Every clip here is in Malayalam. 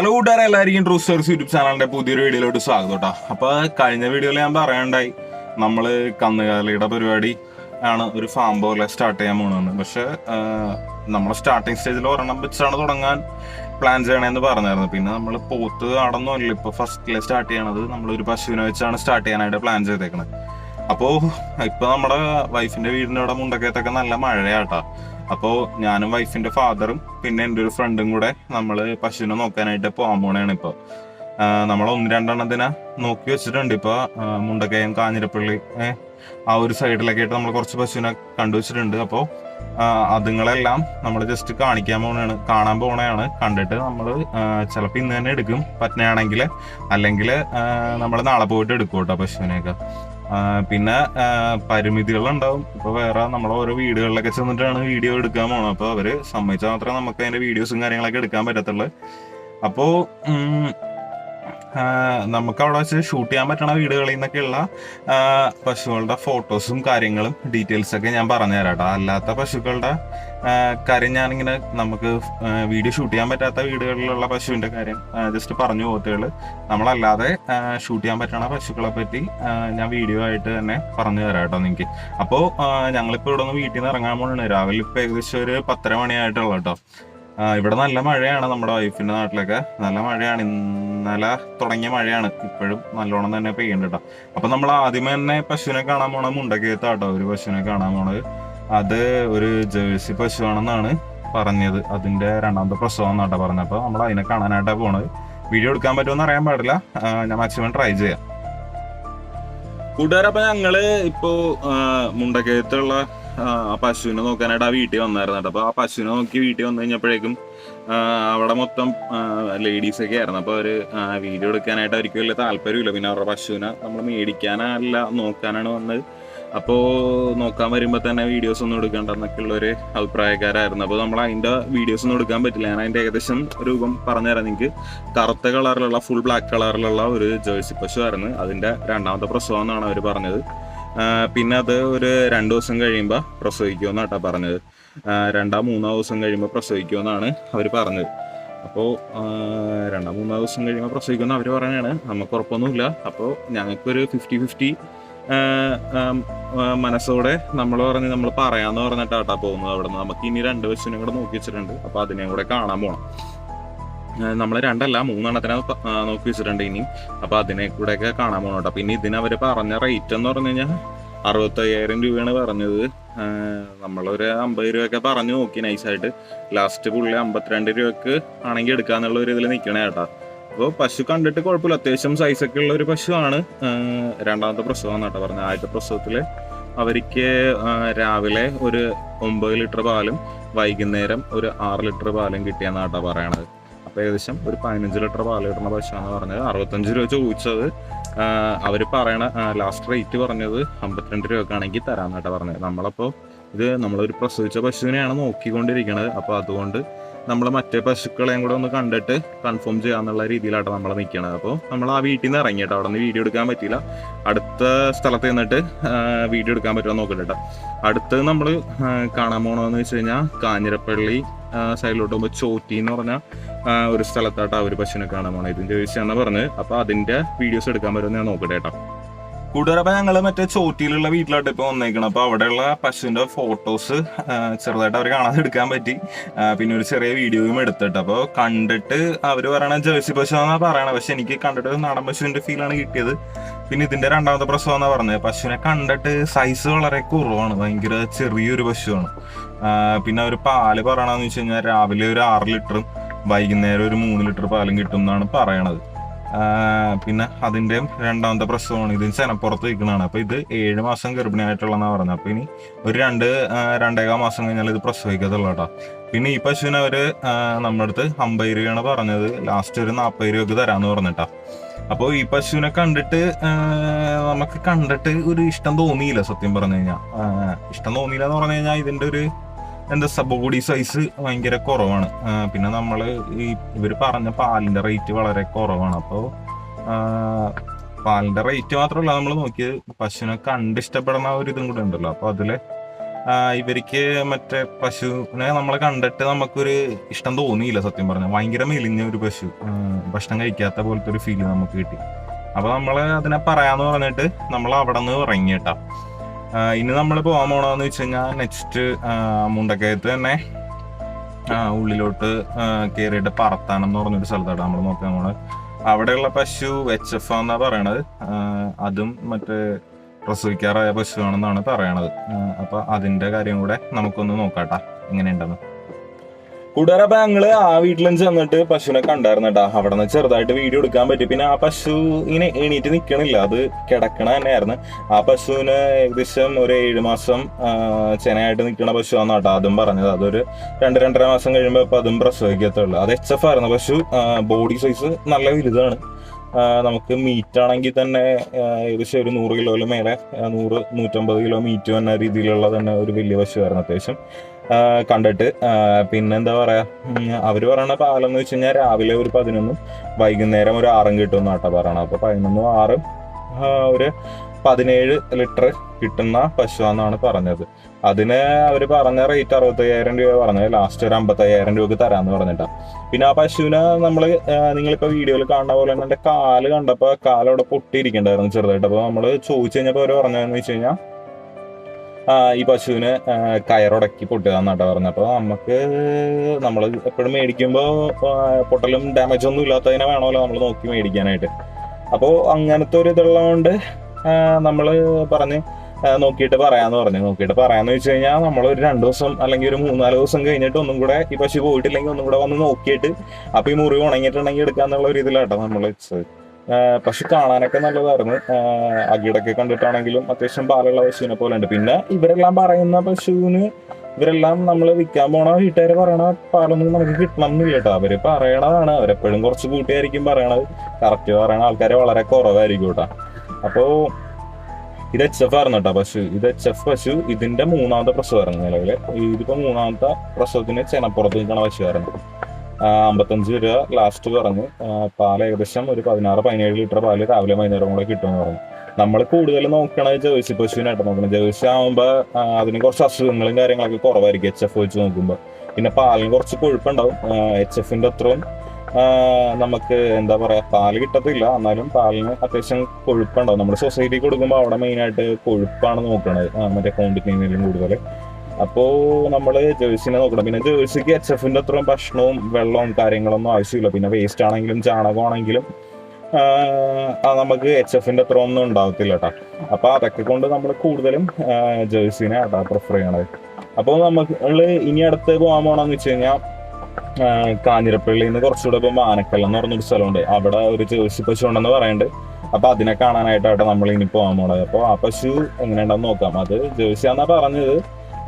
ഹലോ കൂട്ടുകാരെ എല്ലാവർക്കും ട്രൂ സ്റ്റോർസ് യൂട്യൂബ് ചാനലിന്റെ പുതിയൊരു വീഡിയോയിലോട്ട് സ്വാഗതം കേട്ടോ അപ്പോൾ കഴിഞ്ഞ വീഡിയോയിൽ ഞാൻ പറയണ്ടായി നമ്മൾ കന്നുകാലിയുടെ പരിപാടി ആണ് ഒരു ഫാം പോലെ സ്റ്റാർട്ട് ചെയ്യാൻ പോകുന്നത് പക്ഷെ നമ്മൾ സ്റ്റാർട്ടിങ് സ്റ്റേജിൽ ഒരെണ്ണം വെച്ചാണ് തുടങ്ങാൻ പ്ലാൻ ചെയ്യണമെന്ന് പറഞ്ഞായിരുന്നു. പിന്നെ നമ്മൾ പോത്ത് ആടൊന്നും അല്ല ഇപ്പൊ ഫസ്റ്റിലെ സ്റ്റാർട്ട് ചെയ്യണത് ഒരു പശുവിനെ വെച്ചാണ് സ്റ്റാർട്ട് ചെയ്യാനായിട്ട് പ്ലാൻ ചെയ്തേക്കുന്നത് അപ്പോൾ ഇപ്പോൾ നമ്മുടെ വൈഫിന്റെ വീടിന്റെ അവിടെ മുണ്ടക്കയത്തൊക്കെ നല്ല മഴയാട്ടാ അപ്പോ ഞാനും വൈഫിന്റെ ഫാദറും പിന്നെ എന്റെ ഒരു ഫ്രണ്ടും കൂടെ നമ്മൾ പശുവിനെ നോക്കാനായിട്ട് പോകാൻ പോണേണ് ഇപ്പൊ. നമ്മൾ ഒന്ന് രണ്ടെണ്ണത്തിനെ നോക്കി വെച്ചിട്ടുണ്ട് ഇപ്പൊ. മുണ്ടക്കയം കാഞ്ഞിരപ്പള്ളി ആ ഒരു സൈഡിലൊക്കെ ആയിട്ട് നമ്മൾ കുറച്ച് പശുവിനെ കണ്ടു വെച്ചിട്ടുണ്ട്. അപ്പോൾ അതുങ്ങളെല്ലാം നമ്മൾ ജസ്റ്റ് കാണിക്കാൻ പോണേണ് കാണാൻ പോണേണ്. കണ്ടിട്ട് നമ്മൾ ചിലപ്പോൾ ഇന്ന് തന്നെ എടുക്കും. പറ്റുകയാണെങ്കിൽ അല്ലെങ്കിൽ നമ്മൾ നാളെ പോയിട്ട് എടുക്കും കേട്ടോ പശുവിനെയൊക്കെ. പിന്നെ പരിമിതികളുണ്ടാവും. ഇപ്പൊ വേറെ നമ്മൾ ഓരോ വീടുകളിലൊക്കെ ചെന്നിട്ടാണ് വീഡിയോ എടുക്കാൻ പോകണം അപ്പൊ അവർ സമ്മതിച്ചാൽ മാത്രമേ നമുക്ക് അതിന്റെ വീഡിയോസും കാര്യങ്ങളൊക്കെ എടുക്കാൻ പറ്റത്തുള്ളൂ. അപ്പോ നമുക്ക് അവിടെ വെച്ച് ഷൂട്ട് ചെയ്യാൻ പറ്റണ വീടുകളിൽ നിന്നൊക്കെയുള്ള പശുക്കളുടെ ഫോട്ടോസും കാര്യങ്ങളും ഡീറ്റെയിൽസ് ഒക്കെ ഞാൻ പറഞ്ഞുതരാം കേട്ടോ അല്ലാത്ത പശുക്കളുടെ കാര്യം ഞാനിങ്ങനെ നമുക്ക് വീഡിയോ ഷൂട്ട് ചെയ്യാൻ പറ്റാത്ത വീടുകളിലുള്ള പശുവിന്റെ കാര്യം ജസ്റ്റ് പറഞ്ഞു പോത്തുകൾ നമ്മളല്ലാതെ ഷൂട്ട് ചെയ്യാൻ പറ്റണ പശുക്കളെ പറ്റി ഞാൻ വീഡിയോ ആയിട്ട് തന്നെ പറഞ്ഞു തരാം കേട്ടോ നിങ്ങൾക്ക് അപ്പോൾ ഞങ്ങളിപ്പോൾ ഇവിടെ നിന്ന് വീട്ടിൽ നിന്ന് ഇറങ്ങാൻ പോകണേ രാവിലെ ഇപ്പോൾ ഏകദേശം ഒരു പത്തര മണിയായിട്ടുള്ള കേട്ടോ. ഇവിടെ നല്ല മഴയാണ് നമ്മുടെ വൈഫിന്റെ നാട്ടിലൊക്കെ. നല്ല മഴയാണ്. ഇന്നലെ തുടങ്ങിയ മഴയാണ്. ഇപ്പോഴും നല്ലോണം തന്നെ പെയ്യുന്നുണ്ട് കേട്ടോ അപ്പൊ നമ്മൾ ആദ്യമേ തന്നെ പശുവിനെ കാണാൻ പോണത് മുണ്ടക്കയത്താട്ടോ. ഒരു പശുവിനെ കാണാൻ പോണത്. അത് ഒരു ജേഴ്സി പശുവാണെന്നാണ് പറഞ്ഞത്. അതിന്റെ രണ്ടാമത്തെ പ്രസവം എന്നാട്ടോ പറഞ്ഞത്. അപ്പൊ നമ്മൾ അതിനെ കാണാനായിട്ടാണ് പോണത്. വീഡിയോ എടുക്കാൻ പറ്റുമെന്ന് അറിയാൻ പാടില്ല. ഞാൻ മാക്സിമം ട്രൈ ചെയ്യാം. കൂട്ടുകാരപ്പൊ ഞങ്ങൾ ഇപ്പോ ആ, മുണ്ടക്കയത്തുള്ള ആ, പശുവിനെ നോക്കാനായിട്ട് ആ വീട്ടിൽ വന്നായിരുന്നു കേട്ടോ. അപ്പൊ ആ പശുവിനെ നോക്കി വീട്ടിൽ വന്നു കഴിഞ്ഞപ്പോഴേക്കും അവിടെ മൊത്തം ലേഡീസ് ഒക്കെ ആയിരുന്നു. അപ്പൊ അവർ വീഡിയോ എടുക്കാനായിട്ട് അവർക്ക് വലിയ താല്പര്യമില്ല. പിന്നെ അവരുടെ പശുവിനെ നമ്മൾ മേടിക്കാനല്ല നോക്കാനാണ് വന്നത്. അപ്പോൾ നോക്കാൻ വരുമ്പോൾ തന്നെ വീഡിയോസ് ഒന്നും എടുക്കണ്ടെന്നൊക്കെയുള്ള ഒരു അഭിപ്രായക്കാരായിരുന്നു. അപ്പോൾ നമ്മൾ അതിന്റെ വീഡിയോസ് ഒന്നും എടുക്കാൻ പറ്റില്ല. ഞാൻ അതിന്റെ ഏകദേശം രൂപം പറഞ്ഞുതരാം നിങ്ങൾക്ക് കറുത്ത കളറിലുള്ള ഫുൾ ബ്ലാക്ക് കളറിലുള്ള ഒരു ജേഴ്സി പശു ആയിരുന്നു. അതിന്റെ രണ്ടാമത്തെ പ്രസവം എന്നാണ് അവർ പറഞ്ഞത്. പിന്നെ അത് ഒരു രണ്ടു ദിവസം കഴിയുമ്പോൾ പ്രസവിക്കുമെന്നാണ് കേട്ടോ പറഞ്ഞത്. രണ്ടാം മൂന്നാം ദിവസം കഴിയുമ്പോൾ പ്രസവിക്കുമെന്നാണ് അവർ പറഞ്ഞത്. അപ്പോൾ രണ്ടാം മൂന്നാം ദിവസം കഴിയുമ്പോൾ പ്രസവിക്കുമെന്ന് അവർ പറയുകയാണ് നമുക്ക് ഉറപ്പൊന്നുമില്ല. അപ്പോൾ ഞങ്ങൾക്കൊരു ഫിഫ്റ്റി ഫിഫ്റ്റി മനസ്സോടെ നമ്മൾ പറഞ്ഞ് നമ്മൾ പറയാന്ന് പറഞ്ഞിട്ടാട്ടാ പോകുന്നത് അവിടെ നിന്ന് നമുക്ക് ഇനി രണ്ട് വശനും കൂടെ നോക്കി വെച്ചിട്ടുണ്ട്. അപ്പോൾ അതിനെയും കൂടെ കാണാൻ പോകണം നമ്മൾ രണ്ടല്ല മൂന്നെണ്ണത്തിനെ നോക്കി വെച്ചിട്ടുണ്ട് ഇനി അപ്പൊ അതിനെ കൂടെ ഒക്കെ കാണാൻ പോകണം പിന്നെ ഇതിന് അവർ പറഞ്ഞ റേറ്റ് എന്ന് പറഞ്ഞു കഴിഞ്ഞാൽ അറുപത്തയ്യായിരം രൂപയാണ് പറഞ്ഞത്. നമ്മളൊരു അമ്പത് രൂപയൊക്കെ പറഞ്ഞു നോക്കി നൈസായിട്ട് ലാസ്റ്റ് പുള്ളി അമ്പത്തിരണ്ട് രൂപക്ക് ആണെങ്കിൽ എടുക്കാന്നുള്ള ഒരു ഇതിൽ നിൽക്കണേ കേട്ടോ. അപ്പോൾ പശു കണ്ടിട്ട് കുഴപ്പമില്ല. അത്യാവശ്യം സൈസൊക്കെ ഉള്ള ഒരു പശുവാണ്. രണ്ടാമത്തെ പ്രസവം കേട്ടോ പറഞ്ഞത്. ആദ്യത്തെ പ്രസവത്തിൽ അവർക്ക് രാവിലെ ഒരു ഒമ്പത് ലിറ്റർ പാലും വൈകുന്നേരം ഒരു ആറ് ലിറ്റർ പാലും കിട്ടിയെന്നാട്ടാ പറയണത്. അപ്പൊ ഏകദേശം ഒരു പതിനഞ്ച് ലിറ്റർ പാൽ കിട്ടുന്ന പശുവാന്ന് പറഞ്ഞത് അറുപത്തഞ്ച് രൂപ ചോദിച്ചത്. അവർ പറയണ ലാസ്റ്റ് റേറ്റ് പറഞ്ഞത് അമ്പത്തിരണ്ട് രൂപക്കാണെങ്കിൽ തരാമെന്നായിട്ട് പറഞ്ഞത്. നമ്മളപ്പോൾ ഇത് നമ്മളൊരു പ്രസവിച്ച പശുവിനെയാണ് നോക്കിക്കൊണ്ടിരിക്കുന്നത് അപ്പോൾ അതുകൊണ്ട് നമ്മൾ മറ്റേ പശുക്കളെയും കൂടെ ഒന്ന് കണ്ടിട്ട് കൺഫേം ചെയ്യാന്നുള്ള രീതിയിലാണ് നമ്മൾ നിൽക്കണത് അപ്പോൾ നമ്മൾ ആ വീട്ടിൽ നിന്ന് ഇറങ്ങിയിട്ട് അവിടെ നിന്ന് വീഡിയോ എടുക്കാൻ പറ്റിയില്ല. അടുത്ത സ്ഥലത്ത് നിന്നിട്ട് വീഡിയോ എടുക്കാൻ പറ്റുമോ നോക്കട്ടെ കേട്ടോ. അടുത്ത് നമ്മൾ കാണാൻ പോകണമെന്ന് വെച്ച് കഴിഞ്ഞാൽ കാഞ്ഞിരപ്പള്ളി സൈഡിലോട്ട് പോകുമ്പോൾ ചോറ്റി എന്ന് പറഞ്ഞ ആ, ഒരു സ്ഥലത്തായിട്ട് ആ ഒരു പശുവിനെ കാണാൻ പോണേ. ഇതിന്റെ വിഷയമാണ് പറഞ്ഞത്. അപ്പൊ അതിന്റെ വീഡിയോസ് എടുക്കാൻ പറ്റുന്ന ഞാൻ നോക്കട്ടെ കേട്ടോ. അപ്പൊ ഞങ്ങൾ മറ്റേ ചോറ്റിയിലുള്ള വീട്ടിലോട്ട് ഇപ്പൊ വന്നേക്കണം അപ്പൊ അവിടെയുള്ള പശുവിന്റെ ഫോട്ടോസ് ചെറുതായിട്ട് അവർ കാണാതെ എടുക്കാൻ പറ്റി. പിന്നെ ഒരു ചെറിയ വീഡിയോയും എടുത്തിട്ട്. അപ്പൊ കണ്ടിട്ട് അവർ പറയണ ജേഴ്സി പശു എന്നാ പറയണത്. പക്ഷെ എനിക്ക് കണ്ടിട്ട് നാടൻ പശുവിന്റെ ഫീലാണ് കിട്ടിയത്. പിന്നെ ഇതിന്റെ രണ്ടാമത്തെ പ്രസവം എന്നാ പറഞ്ഞത്? പശുവിനെ കണ്ടിട്ട് സൈസ് വളരെ കുറവാണ്. ഭയങ്കര ചെറിയൊരു പശുവാണ്. പിന്നെ ഒരു പാൽ പറയണെന്ന് വെച്ച് കഴിഞ്ഞാൽ രാവിലെ ഒരു ആറ് ലിറ്ററും വൈകുന്നേരം ഒരു മൂന്ന് ലിറ്റർ പാലും കിട്ടും എന്നാണ് പറയണത് പിന്നെ അതിന്റെയും രണ്ടാമത്തെ പ്രസവമാണ് ഇത് ചെനപ്പുറത്ത് നിൽക്കുന്നതാണ്. അപ്പൊ ഇത് ഏഴ് മാസം ഗർഭിണിയായിട്ടുള്ളതെന്നാ പറഞ്ഞത് അപ്പൊ ഇനി ഒരു രണ്ട് രണ്ടേകാൽ മാസം കഴിഞ്ഞാൽ ഇത് പ്രസവിക്കത്തുള്ളൂ കേട്ടോ. പിന്നെ ഈ പശുവിനെ അവർ ആ, നമ്മുടെ അടുത്ത് അമ്പത് രൂപയാണ് പറഞ്ഞത്. ലാസ്റ്റ് ഒരു നാൽപ്പത് രൂപയ്ക്ക് തരാന്ന് പറഞ്ഞിട്ടാ അപ്പോൾ ഈ പശുവിനെ കണ്ടിട്ട് നമുക്ക് കണ്ടിട്ട് ഒരു ഇഷ്ടം തോന്നിയില്ല സത്യം പറഞ്ഞു കഴിഞ്ഞാൽ. ഇഷ്ടം തോന്നിയില്ല എന്ന് പറഞ്ഞു കഴിഞ്ഞാൽ ഇതിന്റെ ഒരു എന്താ ബോഡി സൈസ് ഭയങ്കര കുറവാണ്. പിന്നെ നമ്മൾ ഈ ഇവർ പറഞ്ഞ പാലിന്റെ റേറ്റ് വളരെ കുറവാണ്. അപ്പോൾ പാലിന്റെ റേറ്റ് മാത്രമല്ല നമ്മൾ നോക്കിയത് പശുവിനെ കണ്ട് ഇഷ്ടപ്പെടുന്ന ഒരു ഇതും കൂടെ ഉണ്ടല്ലോ. അപ്പൊ അതിൽ ആ, ഇവർക്ക് മറ്റേ പശുവിനെ നമ്മളെ കണ്ടിട്ട് നമുക്കൊരു ഇഷ്ടം തോന്നിയില്ല സത്യം പറഞ്ഞാൽ ഭയങ്കര മെലിഞ്ഞ ഒരു പശു. ഭക്ഷണം കഴിക്കാത്ത പോലത്തെ ഒരു ഫീൽ നമുക്ക് കിട്ടി. അപ്പൊ നമ്മൾ അതിനെ പറയാന്ന് പറഞ്ഞിട്ട് നമ്മൾ അവിടെ നിന്ന് ഇറങ്ങി ഇനി നമ്മൾ പോകാൻ പോണെന്ന് വെച്ച് കഴിഞ്ഞാൽ നെക്സ്റ്റ് മുണ്ടക്കയത്ത് തന്നെ ഉള്ളിലോട്ട് കയറിയിട്ട് പറത്താനം എന്ന് പറഞ്ഞൊരു സ്ഥലത്താണ് നമ്മൾ നോക്കാൻ പോണത് അവിടെയുള്ള പശു എച്ച് എഫ് എന്നാ പറയണത്. അതും മറ്റേ പ്രസവിക്കാറായ പശുവാണെന്നാണ് പറയണത്. അപ്പൊ അതിന്റെ കാര്യം കൂടെ നമുക്കൊന്ന് നോക്കാട്ടാ. എങ്ങനെയുണ്ടെന്ന്. കൂട്ടുകാരെ അപ്പൊ ഞങ്ങൾ ആ വീട്ടിലും ചെന്നിട്ട് പശുവിനെ കണ്ടായിരുന്നു കേട്ടോ അവിടെ നിന്ന് ചെറുതായിട്ട് വീഡിയോ എടുക്കാൻ പറ്റി. പിന്നെ ആ പശു ഇങ്ങനെ എണീറ്റ് നിക്കണില്ല. അത് കിടക്കണ തന്നെയായിരുന്നു. ആ പശുവിന് ഏകദേശം ഒരു ഏഴ് മാസം ചെനയായിട്ട് നിൽക്കുന്ന പശുവാന്ന് കേട്ടോ അതും പറഞ്ഞത്. അതൊരു രണ്ട് രണ്ടര മാസം കഴിയുമ്പോൾ ഇപ്പൊ അതും പ്രസവിക്കത്തുള്ളൂ. അത് എച്ച് എഫ് ആയിരുന്നു പശു. ബോഡി സൈസ് നല്ല വലുതാണ്. നമുക്ക് മീറ്റ് ആണെങ്കിൽ തന്നെ ഏകദേശം ഒരു നൂറ് കിലോയിലും മേലെ നൂറ് നൂറ്റമ്പത് കിലോ മീറ്റ് വന്ന രീതിയിലുള്ള തന്നെ ഒരു വലിയ പശുവായിരുന്നു അത്യാവശ്യം. കണ്ടിട്ട്. പിന്നെന്താ പറയാ? അവർ പറയണ എന്ന് വെച്ച് കഴിഞ്ഞാൽ രാവിലെ ഒരു പതിനൊന്നും വൈകുന്നേരം ഒരു ആറും കിട്ടും എന്നാട്ടാ പറയണത്. അപ്പൊ പതിനൊന്നും ആറും ഒരു പതിനേഴ് ലിറ്റർ കിട്ടുന്ന പശുവാന്നാണ് പറഞ്ഞത്. അതിന് അവർ പറഞ്ഞ റേറ്റ് അറുപത്തയ്യായിരം രൂപ പറഞ്ഞത്. ലാസ്റ്റ് ഒരു അമ്പത്തയ്യായിരം രൂപക്ക് തരാന്ന് പറഞ്ഞിട്ടാ. പിന്നെ ആ പശുവിനെ നമ്മൾ ആ, നിങ്ങളിപ്പോ വീഡിയോയിൽ കാണുന്ന പോലെ തന്നെ കാൽ കണ്ടപ്പോ കാലവിടെ പൊട്ടിയിരിക്കണ്ടായിരുന്നു ചെറുതായിട്ട്. അപ്പൊ നമ്മൾ ചോദിച്ചു കഴിഞ്ഞപ്പോ അവർ പറഞ്ഞതെന്ന് വെച്ച് കഴിഞ്ഞാൽ ഈ പശുവിന് കയറുടക്കി പൊട്ടുക എന്നാട്ടാ പറഞ്ഞത്. അപ്പൊ നമുക്ക് നമ്മൾ എപ്പോഴും മേടിക്കുമ്പോ പൊട്ടലും ഡാമേജ് ഒന്നും ഇല്ലാത്തതിനെ വേണമല്ലോ നമ്മൾ നോക്കി മേടിക്കാനായിട്ട്. അപ്പോൾ അങ്ങനത്തെ ഒരു ഇതുള്ളതുകൊണ്ട് നമ്മൾ പറഞ്ഞ് നോക്കിയിട്ട് പറയാന്ന് പറഞ്ഞു. നോക്കിയിട്ട് പറയാന്ന് വെച്ച് കഴിഞ്ഞാൽ നമ്മൾ ഒരു രണ്ടു ദിവസം അല്ലെങ്കിൽ ഒരു മൂന്നാൽ ദിവസം കഴിഞ്ഞിട്ട് ഒന്നും കൂടെ ഈ പശു പോയിട്ടില്ലെങ്കിൽ ഒന്നും കൂടെ വന്ന് നോക്കിയിട്ട് അപ്പൊ ഈ മുറിവ് ഉണങ്ങിയിട്ടുണ്ടെങ്കിൽ എടുക്കാന്നുള്ള ഒരു ഇതിലാട്ടോ നമ്മൾ വെച്ചത്. പശു കാണാനൊക്കെ നല്ലതായിരുന്നു. അകിടൊക്കെ കണ്ടിട്ടാണെങ്കിലും അത്യാവശ്യം പാലുള്ള പശുവിനെ പോലെ ഉണ്ട്. പിന്നെ ഇവരെല്ലാം പറയുന്ന പശുവിന് ഇവരെല്ലാം നമ്മൾ വിൽക്കാൻ പോണ വീട്ടുകാർ പറയണ പാലൊന്നും നമുക്ക് കിട്ടണം എന്നില്ല കേട്ടോ. അവർ പറയണതാണ്. അവരെപ്പോഴും കുറച്ച് കൂട്ടിയായിരിക്കും പറയണത്. കറക്റ്റ് പറയണ ആൾക്കാരെ വളരെ കുറവായിരിക്കും കേട്ടോ. അപ്പോ ഇത് എച്ച് എഫ് ആയിരുന്നു കേട്ടോ പശു. ഇത് എച്ച് എഫ് പശു ഇതിന്റെ മൂന്നാമത്തെ പ്രസവമായിരുന്നു നിലവിലെ. ഇതിപ്പോ മൂന്നാമത്തെ പ്രസവത്തിന് ചെനപ്പുറത്ത് നിൽക്കണ പശുവായിരുന്നു. അമ്പത്തഞ്ച് രൂപ ലാസ്റ്റ് പറഞ്ഞു പാൽ ഏകദേശം ഒരു പതിനാറ് പതിനേഴ് ലിറ്റർ പാൽ രാവിലെ വൈകുന്നേരം കൂടെ കിട്ടുമെന്ന് പറഞ്ഞു. നമ്മൾ കൂടുതൽ നോക്കണത് ജേഴ്സി പശുവിനായിട്ട് നോക്കണം ജേഴ്സി ആകുമ്പോൾ അതിന് കുറച്ച് അസുഖങ്ങളും കാര്യങ്ങളൊക്കെ കുറവായിരിക്കും എച്ച് എഫ് വെച്ച് നോക്കുമ്പോൾ പിന്നെ പാലിന് കുറച്ച് കൊഴുപ്പുണ്ടാവും. എച്ച് എഫിന്റെ അത്രയും നമുക്ക് എന്താ പറയാ പാൽ കിട്ടത്തില്ല. എന്നാലും പാലിന് അത്യാവശ്യം കൊഴുപ്പുണ്ടാവും. നമ്മുടെ സൊസൈറ്റി കൊടുക്കുമ്പോൾ അവിടെ മെയിനായിട്ട് കൊഴുപ്പാണ് നോക്കണത്. മറ്റേ ക്വാണ്ടിറ്റിയിലും കൂടുതൽ അപ്പോ നമ്മൾ ജേഴ്സിനെ നോക്കണം. പിന്നെ ജേഴ്സിക്ക് എച്ച് എഫിന്റെ അത്രയും ഭക്ഷണവും വെള്ളവും കാര്യങ്ങളൊന്നും ആവശ്യമില്ല. പിന്നെ വേസ്റ്റ് ആണെങ്കിലും ചാണകമാണെങ്കിലും നമുക്ക് എച്ച് എഫിന്റെ അത്ര ഒന്നും ഉണ്ടാകത്തില്ല കേട്ടോ അപ്പൊ അതൊക്കെ കൊണ്ട് നമ്മൾ കൂടുതലും ജേഴ്സിനെ കേട്ടോ പ്രിഫർ ചെയ്യണത്. അപ്പോൾ നമുക്ക് ഇനി അടുത്ത് പോകാൻ പോണെന്ന് വെച്ച് കഴിഞ്ഞാൽ കാഞ്ഞിരപ്പള്ളിയിൽ നിന്ന് കുറച്ചുകൂടെ ഇപ്പൊ ആനക്കൽ എന്ന് പറഞ്ഞൊരു സ്ഥലമുണ്ട്. അവിടെ ഒരു ജേഴ്സി പശു ഉണ്ടെന്ന് പറയുന്നുണ്ട് അപ്പൊ അതിനെ കാണാനായിട്ടാണ് നമ്മൾ ഇനി പോകാൻ പോണത്. അപ്പോൾ ആ പശു എങ്ങനെയുണ്ടെന്ന് നോക്കാം. അത് ജേഴ്സി ആണെന്നാ പറഞ്ഞത്.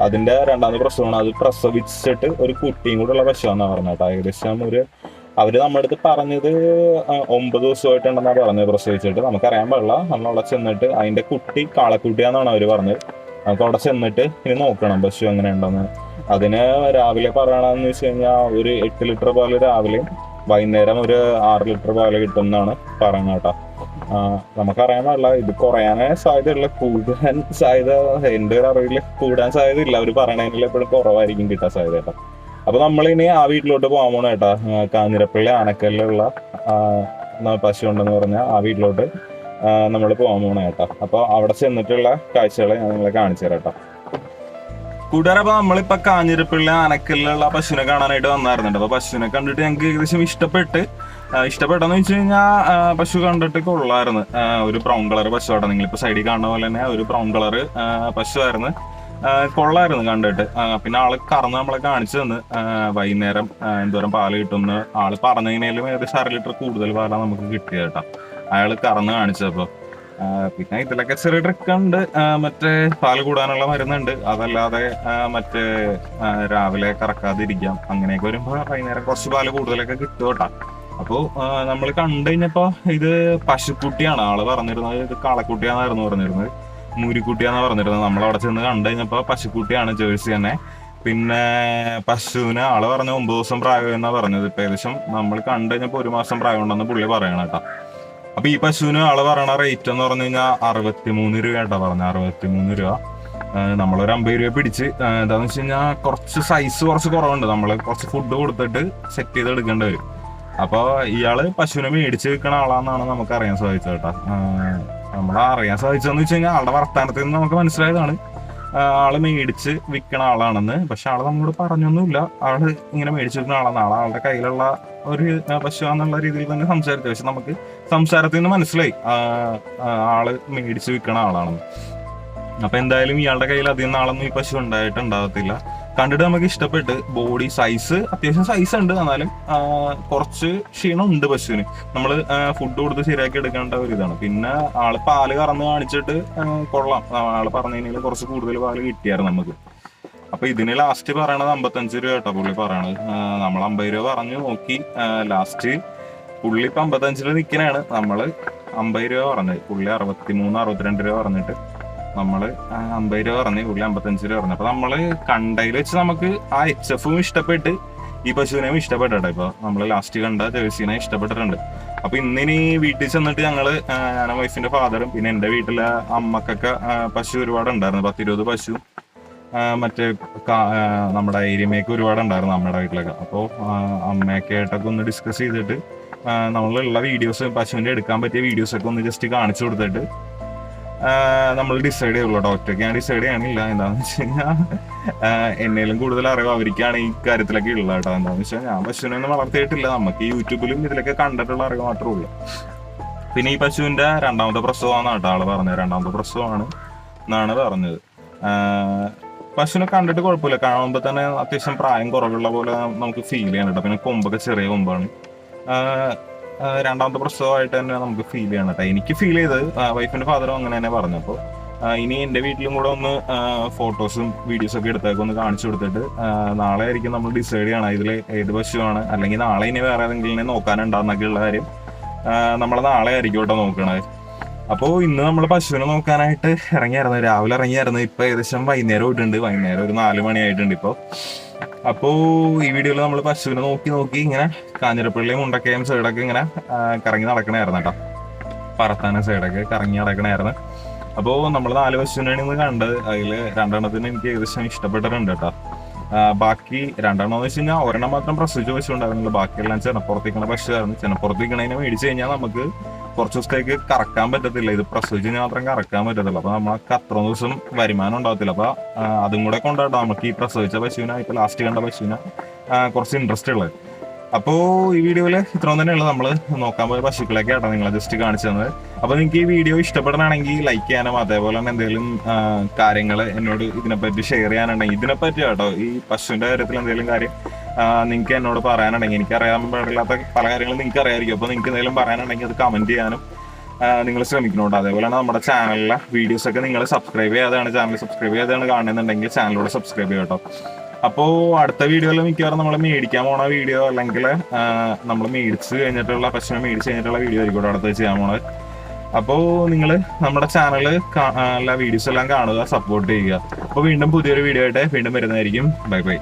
അതിന്റെ രണ്ടാമത്തെ പ്രശ്നമാണ് അത് പ്രസവിച്ചിട്ട് ഒരു കുട്ടിയും കൂടെ ഉള്ള പശുവാന്നാ പറഞ്ഞത് കേട്ടോ. ഏകദേശം ഒരു അവർ നമ്മുടെ അടുത്ത് പറഞ്ഞത് ഒമ്പത് ദിവസമായിട്ടുണ്ടെന്നാണ് പറഞ്ഞത് പ്രസവിച്ചിട്ട്. നമുക്കറിയാൻ പാടില്ല. നമ്മൾ അവിടെ ചെന്നിട്ട് അതിന്റെ കുട്ടി കാളക്കുട്ടിയാന്നാണ് അവർ പറഞ്ഞത്. നമുക്ക് അവിടെ ചെന്നിട്ട് ഇനി നോക്കണം പശു എങ്ങനെ ഉണ്ടെന്ന്. അതിന് രാവിലെ പറയണമെന്ന് വെച്ച് കഴിഞ്ഞാൽ ഒരു എട്ട് ലിറ്റർ പാൽ രാവിലെയും വൈകുന്നേരം ഒരു ആറ് ലിറ്റർ പാൽ കിട്ടും എന്നാണ് പറയുന്നത് കേട്ടോ. നമുക്കറിയാൻ ഇത് കുറയാനേ സാധ്യതയുള്ള കൂടാൻ സാധ്യത എന്റെ ഒരു അറിവിൽ കൂടാൻ സാധ്യത ഇല്ല അവർ പറയണതിൽ എപ്പോഴും കുറവായിരിക്കും കിട്ടാൻ സാധ്യത കേട്ടോ. അപ്പൊ നമ്മളിനി ആ വീട്ടിലോട്ട് പോകാൻ പോണ കേട്ടാ. കാഞ്ഞിരപ്പള്ളി ആനക്കല്ലുള്ള പശു ഉണ്ടെന്ന് പറഞ്ഞാൽ ആ വീട്ടിലോട്ട് നമ്മൾ പോകാൻ പോണ കേട്ടോ. അപ്പൊ അവിടെ ചെന്നിട്ടുള്ള കാഴ്ചകളെ ഞാൻ നിങ്ങളെ കാണിച്ചു തരാം കേട്ടോ. കൂട്ടുകാരെ അപ്പൊ നമ്മളിപ്പോ കാഞ്ഞിരപ്പള്ളി ആനക്കല്ലുള്ള പശുവിനെ കാണാനായിട്ട് വന്നായിരുന്നുണ്ട് അപ്പൊ പശുവിനെ കണ്ടിട്ട് ഞങ്ങൾക്ക് ഏകദേശം ഇഷ്ടപ്പെട്ട് ഇഷ്ടപ്പെട്ടെന്ന് വെച്ച് കഴിഞ്ഞാൽ പശു കണ്ടിട്ട് കൊള്ളായിരുന്നു ഒരു ബ്രൗൺ കളർ പശുവാണ് നിങ്ങളിപ്പോ സൈഡിൽ കാണുന്ന പോലെ തന്നെ ഒരു ബ്രൗൺ കളർ പശുവായിരുന്നു കൊള്ളായിരുന്നു കണ്ടിട്ട്. പിന്നെ ആൾ കറന്ന് നമ്മളെ കാണിച്ചു തന്ന്. വൈകുന്നേരം എന്തോരം പാൽ കിട്ടുമെന്ന് ആൾ പറഞ്ഞതിനേലും ഏകദേശം അര ലിറ്റർ കൂടുതൽ പാലാണ് നമുക്ക് കിട്ടിയത് കേട്ടോ. അയാൾ കറന്ന് കാണിച്ചപ്പോ. ആ, പിന്നെ ഇതിലൊക്കെ ചെറിയ ട്രിക്ക് ഉണ്ട്. മറ്റേ പാൽ കൂടാനുള്ള മരുന്നുണ്ട്. അതല്ലാതെ മറ്റേ രാവിലെ കറക്കാതിരിക്കാം. അങ്ങനെയൊക്കെ വരുമ്പോ വൈകുന്നേരം കുറച്ച് പാൽ കൂടുതലൊക്കെ കിട്ടും കേട്ടോ. അപ്പോ നമ്മൾ കണ്ടു കഴിഞ്ഞപ്പോ ഇത് പശുക്കുട്ടിയാണ്. ആൾ പറഞ്ഞിരുന്നത് ഇത് കാളക്കുട്ടിയാന്നായിരുന്നു പറഞ്ഞിരുന്നത്. മൂരിക്കുട്ടിയാന്ന് പറഞ്ഞിരുന്നത്. നമ്മൾ അവിടെ ചെന്ന് കണ്ടു കഴിഞ്ഞപ്പോ പശുക്കുട്ടിയാണ് ജേഴ്സി തന്നെ. പിന്നെ പശുവിന് ആൾ പറഞ്ഞ ഒമ്പത് ദിവസം പ്രായം എന്നാ പറഞ്ഞത്. ഇപ്പൊ ഏകദേശം നമ്മൾ കണ്ടു കഴിഞ്ഞപ്പോ ഒരു മാസം പ്രായം ഉണ്ടെന്ന് പുള്ളി പറയണ കേട്ടോ. അപ്പൊ ഈ പശുവിന് ആൾ പറയണ റേറ്റ് എന്ന് പറഞ്ഞു കഴിഞ്ഞാൽ അറുപത്തിമൂന്ന് രൂപ കേട്ടോ പറഞ്ഞ അറുപത്തിമൂന്ന് രൂപ. നമ്മളൊരു അമ്പത് രൂപ പിടിച്ച് എന്താന്ന് വെച്ച് കഴിഞ്ഞാൽ കുറച്ച് സൈസ് കുറച്ച് കുറവുണ്ട്. നമ്മൾ കുറച്ച് ഫുഡ് കൊടുത്തിട്ട് സെറ്റ് ചെയ്ത് എടുക്കേണ്ടി വരും. അപ്പോൾ ഇയാൾ പശുവിനെ മേടിച്ച് വിൽക്കണ ആളാന്നാണ് നമുക്ക് അറിയാൻ സാധിച്ചത് കേട്ടോ. നമ്മൾ അറിയാൻ സാധിച്ചതെന്ന് വെച്ച് കഴിഞ്ഞാൽ ആളുടെ വർത്തമാനത്തിൽ നിന്ന് നമുക്ക് മനസ്സിലായതാണ്. ആൾ മേടിച്ച് വിൽക്കണ ആളാണെന്ന്. പക്ഷെ ആൾ നമ്മളോട് പറഞ്ഞൊന്നുമില്ല. ആൾ ഇങ്ങനെ മേടിച്ച് വിൽക്കുന്ന ആളാണ്. ആളെ ആളുടെ കയ്യിലുള്ള ഒരു പശു എന്നുള്ള രീതിയിൽ തന്നെ സംസാരിച്ചു. പക്ഷെ നമുക്ക് സംസാരത്തിൽ നിന്ന് മനസ്സിലായി. ആൾ മേടിച്ച് വിൽക്കണ ആളാണെന്ന്. അപ്പൊ എന്തായാലും ഇയാളുടെ കയ്യിൽ അധികം നാളൊന്നും ഈ പശു ഉണ്ടായിട്ടുണ്ടാകത്തില്ല. കണ്ടിട്ട് നമുക്ക് ഇഷ്ടപ്പെട്ട് ബോഡി സൈസ് അത്യാവശ്യം സൈസ് ഉണ്ട് എന്നാലും കുറച്ച് ക്ഷീണം ഉണ്ട് പശുവിന് നമ്മൾ ഫുഡ് കൊടുത്ത് ശരിയാക്കി എടുക്കേണ്ട ഒരു ഇതാണ്. പിന്നെ ആൾ പാൽ കറന്ന് കാണിച്ചിട്ട് കൊള്ളാം. ആൾ പറഞ്ഞതിൽ കുറച്ച് കൂടുതൽ പാൽ കിട്ടിയായിരുന്നു നമുക്ക്. അപ്പൊ ഇതിന് ലാസ്റ്റ് പറയണത് അമ്പത്തഞ്ച് രൂപ കേട്ടോ പുള്ളി പറയണത്. നമ്മൾ അമ്പത് രൂപ പറഞ്ഞു നോക്കി. ലാസ്റ്റ് പുള്ളി ഇപ്പൊ അമ്പത്തഞ്ചിൽ നിൽക്കണാണ് നമ്മൾ അമ്പത് രൂപ പറഞ്ഞത്. പുള്ളി അറുപത്തി മൂന്ന് അറുപത്തിരണ്ട് രൂപ പറഞ്ഞിട്ട്. നമ്മൾ അമ്പത് രൂപ പറഞ്ഞു പുള്ളി അമ്പത്തഞ്ച് രൂപ പറഞ്ഞു അപ്പൊ നമ്മൾ കണ്ടതിൽ വെച്ച് നമുക്ക് ആ എച്ച് എഫും ഇഷ്ടപ്പെട്ട് ഈ പശുവിനെയും ഇഷ്ടപ്പെട്ടോ ഇപ്പൊ നമ്മൾ ലാസ്റ്റ് കണ്ട ജേഴ്സിനെ ഇഷ്ടപ്പെട്ടിട്ടുണ്ട്. അപ്പൊ ഇന്നിനി വീട്ടിൽ ചെന്നിട്ട് ഞങ്ങൾ ഞാൻ വൈഫിന്റെ ഫാദറും പിന്നെ എന്റെ വീട്ടിലെ അമ്മക്കൊക്കെ പശു ഒരുപാട് ഉണ്ടായിരുന്നു. പത്തിരുപത് പശു മറ്റേ നമ്മുടെ ഏരിയമേക്ക് ഒരുപാട് ഉണ്ടായിരുന്നു നമ്മുടെ വീട്ടിലൊക്കെ. അപ്പോൾ അമ്മയൊക്കെ ആയിട്ടൊക്കെ ഒന്ന് ഡിസ്കസ് ചെയ്തിട്ട് നമ്മളുള്ള വീഡിയോസ് പശുവിന്റെ എടുക്കാൻ പറ്റിയ വീഡിയോസ് ഒക്കെ ഒന്ന് ജസ്റ്റ് കാണിച്ചു കൊടുത്തിട്ട് നമ്മൾ ഡിസൈഡ് ചെയ്യുള്ളൂ ഡോക്ടർക്ക് ഞാൻ ഡിസൈഡ് ചെയ്യണില്ല എന്താണെന്ന് വെച്ച് കഴിഞ്ഞാൽ എന്നേലും കൂടുതൽ അറിവ് അവർക്കാണ് ഈ കാര്യത്തിലൊക്കെ ഉള്ളത് കേട്ടോ. എന്താണെന്ന് വെച്ചാൽ ഞാൻ പശുവിനെ ഒന്നും വളർത്തിയിട്ടില്ല. നമുക്ക് യൂട്യൂബിലും ഇതിലൊക്കെ കണ്ടിട്ടുള്ള അറിവ് മാത്രമേ ഉള്ളൂ. പിന്നെ ഈ പശുവിന്റെ രണ്ടാമത്തെ പ്രസവമാണ് കേട്ടോ ആൾ പറഞ്ഞത്. രണ്ടാമത്തെ പ്രസവമാണ് എന്നാണ് പറഞ്ഞത്. പശുവിനെ കണ്ടിട്ട് കുഴപ്പമില്ല. കാണുമ്പോൾ തന്നെ അത്യാവശ്യം പ്രായം കുറവുള്ള പോലെ നമുക്ക് ഫീൽ ചെയ്യാൻ കേട്ടോ. പിന്നെ കൊമ്പൊക്കെ ചെറിയ കൊമ്പാണ്. രണ്ടാമത്തെ പ്രസവമായിട്ട് തന്നെ നമുക്ക് ഫീൽ ചെയ്യണം കേട്ടോ. എനിക്ക് ഫീൽ ചെയ്തത് വൈഫിന്റെ ഫാദറും അങ്ങനെ തന്നെ പറഞ്ഞപ്പോൾ ഇനി എന്റെ വീട്ടിലും കൂടെ ഒന്ന് ഫോട്ടോസും വീഡിയോസും ഒക്കെ എടുത്തേക്ക് ഒന്ന് കാണിച്ചു കൊടുത്തിട്ട് നാളെ ആയിരിക്കും നമ്മൾ ഡിസൈഡ് ചെയ്യണം ഇതിൽ ഏത് പശുവാണ് അല്ലെങ്കിൽ നാളെ ഇനി വേറെ ഏതെങ്കിലും നോക്കാനുണ്ടാകുന്നൊക്കെ ഉള്ള കാര്യം നമ്മൾ നാളെ ആയിരിക്കും കേട്ടോ നോക്കണത്. അപ്പോൾ ഇന്ന് നമ്മൾ പശുവിനെ നോക്കാനായിട്ട് ഇറങ്ങിയായിരുന്നു. രാവിലെ ഇറങ്ങിയായിരുന്നു. ഇപ്പൊ ഏകദേശം വൈകുന്നേരം ഇട്ടുണ്ട് വൈകുന്നേരം ഒരു നാല് മണിയായിട്ടുണ്ട് ഇപ്പൊ. അപ്പോ ഈ വീഡിയോയിൽ നമ്മൾ പശുവിനെ നോക്കി നോക്കി ഇങ്ങനെ കാഞ്ഞിരപ്പള്ളി മുണ്ടക്കയം സൈഡൊക്കെ ഇങ്ങനെ കറങ്ങി നടക്കണായിരുന്നു കേട്ടോ. പറത്താന സൈഡൊക്കെ കറങ്ങി നടക്കണായിരുന്നു. അപ്പോ നമ്മൾ നാല് പശുവിനാണ് ഇന്ന് കണ്ടത് അതിൽ രണ്ടെണ്ണത്തിന് എനിക്ക് ഏകദേശം ഇഷ്ടപ്പെട്ടിട്ടുണ്ട് കേട്ടോ. ബാക്കി രണ്ടെണ്ണം എന്ന് വെച്ച് കഴിഞ്ഞാൽ ഒരെണ്ണം മാത്രം പ്രസവിച്ച പശു ഉണ്ടായിരുന്നില്ല ബാക്കിയെല്ലാം ചെനപ്പുറത്തേക്കണ പശുവായിരുന്നു. ചെനപ്പുറത്തേക്കണതിനെ മേടിച്ചു കഴിഞ്ഞാൽ നമുക്ക് കുറച്ച് ദിവസത്തേക്ക് കറക്കാൻ പറ്റത്തില്ല. ഇത് പ്രസവിച്ച് മാത്രം കറക്കാൻ പറ്റത്തില്ല. അപ്പൊ നമ്മൾക്ക് അത്ര ദിവസം വരുമാനം ഉണ്ടാവത്തില്ല. അപ്പൊ അതും കൂടെ കൊണ്ടാട്ടോ നമുക്ക് ഈ പ്രസവിച്ച പശുവിനെ ഇപ്പൊ ലാസ്റ്റ് കണ്ട പശുവിനെ കുറച്ച് ഇൻട്രസ്റ്റ് ഉള്ളത്. അപ്പോ ഈ വീഡിയോയിൽ ഇത്രയും തന്നെയുള്ളത് നമ്മൾ നോക്കാൻ പോയ പശുക്കളൊക്കെ ആട്ടോ നിങ്ങളെ ജസ്റ്റ് കാണിച്ചു തന്നത്. അപ്പൊ നിങ്ങൾക്ക് ഈ വീഡിയോ ഇഷ്ടപ്പെടണമെങ്കിൽ ലൈക്ക് ചെയ്യാനും അതേപോലെ തന്നെ എന്തെങ്കിലും കാര്യങ്ങൾ എന്നോട് ഇതിനെപ്പറ്റി ഷെയർ ചെയ്യാനുണ്ടെങ്കിൽ ഇതിനെപ്പറ്റി കേട്ടോ ഈ പശുവിന്റെ കാര്യത്തിൽ എന്തെങ്കിലും കാര്യം നിങ്ങൾക്ക് എന്നോട് പറയാനുണ്ടെങ്കിൽ എനിക്ക് അറിയാൻ പാടില്ലാത്ത പല കാര്യങ്ങളും നിങ്ങൾക്ക് അറിയാമായിരിക്കും അപ്പോൾ നിങ്ങൾക്ക് എന്തെങ്കിലും പറയാനുണ്ടെങ്കിൽ അത് കമന്റ് ചെയ്യാനും നിങ്ങൾ ശ്രമിക്കുന്നുണ്ട്. അതേപോലെ തന്നെ നമ്മുടെ ചാനലിലെ വീഡിയോസ് ഒക്കെ നിങ്ങൾ സബ്സ്ക്രൈബ് ചെയ്യാതെയാണ് ചാനൽ സബ്സ്ക്രൈബ് ചെയ്യാതെയാണ് കാണുന്നുണ്ടെങ്കിൽ ചാനലിലൂടെ സബ്സ്ക്രൈബ് ചെയ്യാം കേട്ടോ. അപ്പോൾ അടുത്ത വീഡിയോയിൽ മിക്കവാറും നമ്മൾ മേടിക്കാൻ പോണ വീഡിയോ അല്ലെങ്കിൽ നമ്മൾ മേടിച്ച് കഴിഞ്ഞിട്ടുള്ള പശുവിനെ മേടിച്ച് കഴിഞ്ഞിട്ടുള്ള വീഡിയോ ആയിരിക്കും അടുത്ത് ചെയ്യാൻ പോണത്. അപ്പോൾ നിങ്ങൾ നമ്മുടെ ചാനൽ എല്ലാ വീഡിയോസ് എല്ലാം കാണുക സപ്പോർട്ട് ചെയ്യുക. അപ്പോൾ വീണ്ടും പുതിയൊരു വീഡിയോ ആയിട്ട് വീണ്ടും വരുന്നതായിരിക്കും. Bye bye